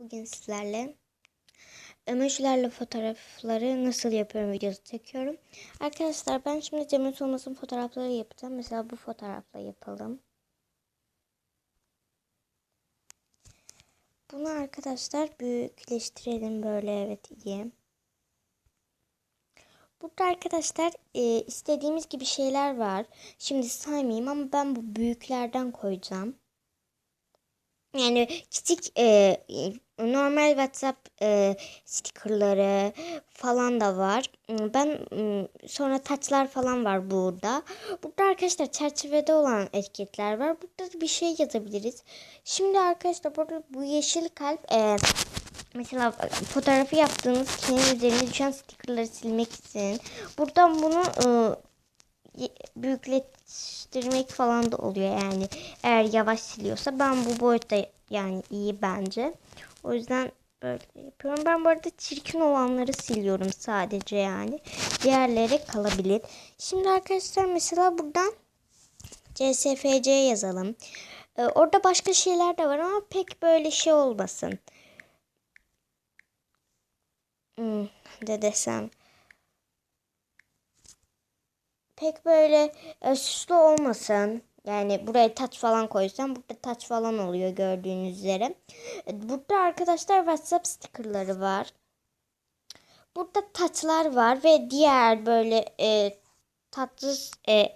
Bugün sizlerle emojilerle fotoğrafları nasıl yapıyorum videosu çekiyorum. Arkadaşlar ben şimdi Cemil Solmaz'ın fotoğrafları yapacağım. Mesela bu fotoğrafla yapalım. Bunu arkadaşlar büyükleştirelim böyle evet iyi. Burada arkadaşlar e, istediğimiz gibi şeyler var. Şimdi saymayayım ama ben bu büyüklerden koyacağım. Yani küçük e, normal WhatsApp e, stickerları falan da var. Ben m, sonra taçlar falan var burada. Burada arkadaşlar çerçevede olan etiketler var. Burada da bir şey yazabiliriz. Şimdi arkadaşlar burada bu yeşil kalp e, mesela fotoğrafı yaptığınız kağıdın üzerine düşen stickerları silmek için. Buradan bunu e, büyükleştirmek falan da oluyor yani. Eğer yavaş siliyorsa. Ben bu boyutta yani iyi bence. O yüzden böyle yapıyorum. Ben bu arada çirkin olanları siliyorum sadece yani. Diğerleri kalabilir. Şimdi arkadaşlar mesela buradan CSFC yazalım. Ee, orada başka şeyler de var ama pek böyle şey olmasın. Hmm, de desem pek böyle e, süslü olmasın. Yani buraya taç falan koysam burada taç falan oluyor gördüğünüz üzere. E, Burada arkadaşlar WhatsApp stickerları var. Burada taçlar var ve diğer böyle e, tatlı e,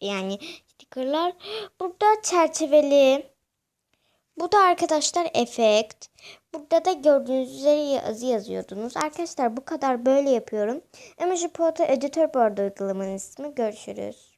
yani stickerlar. Burada çerçeveli. Bu da arkadaşlar efekt. Burada da gördüğünüz üzere yazı yazıyordunuz. Arkadaşlar bu kadar böyle yapıyorum. Emoji Photo Editor bu arada uygulamanın ismi. Görüşürüz.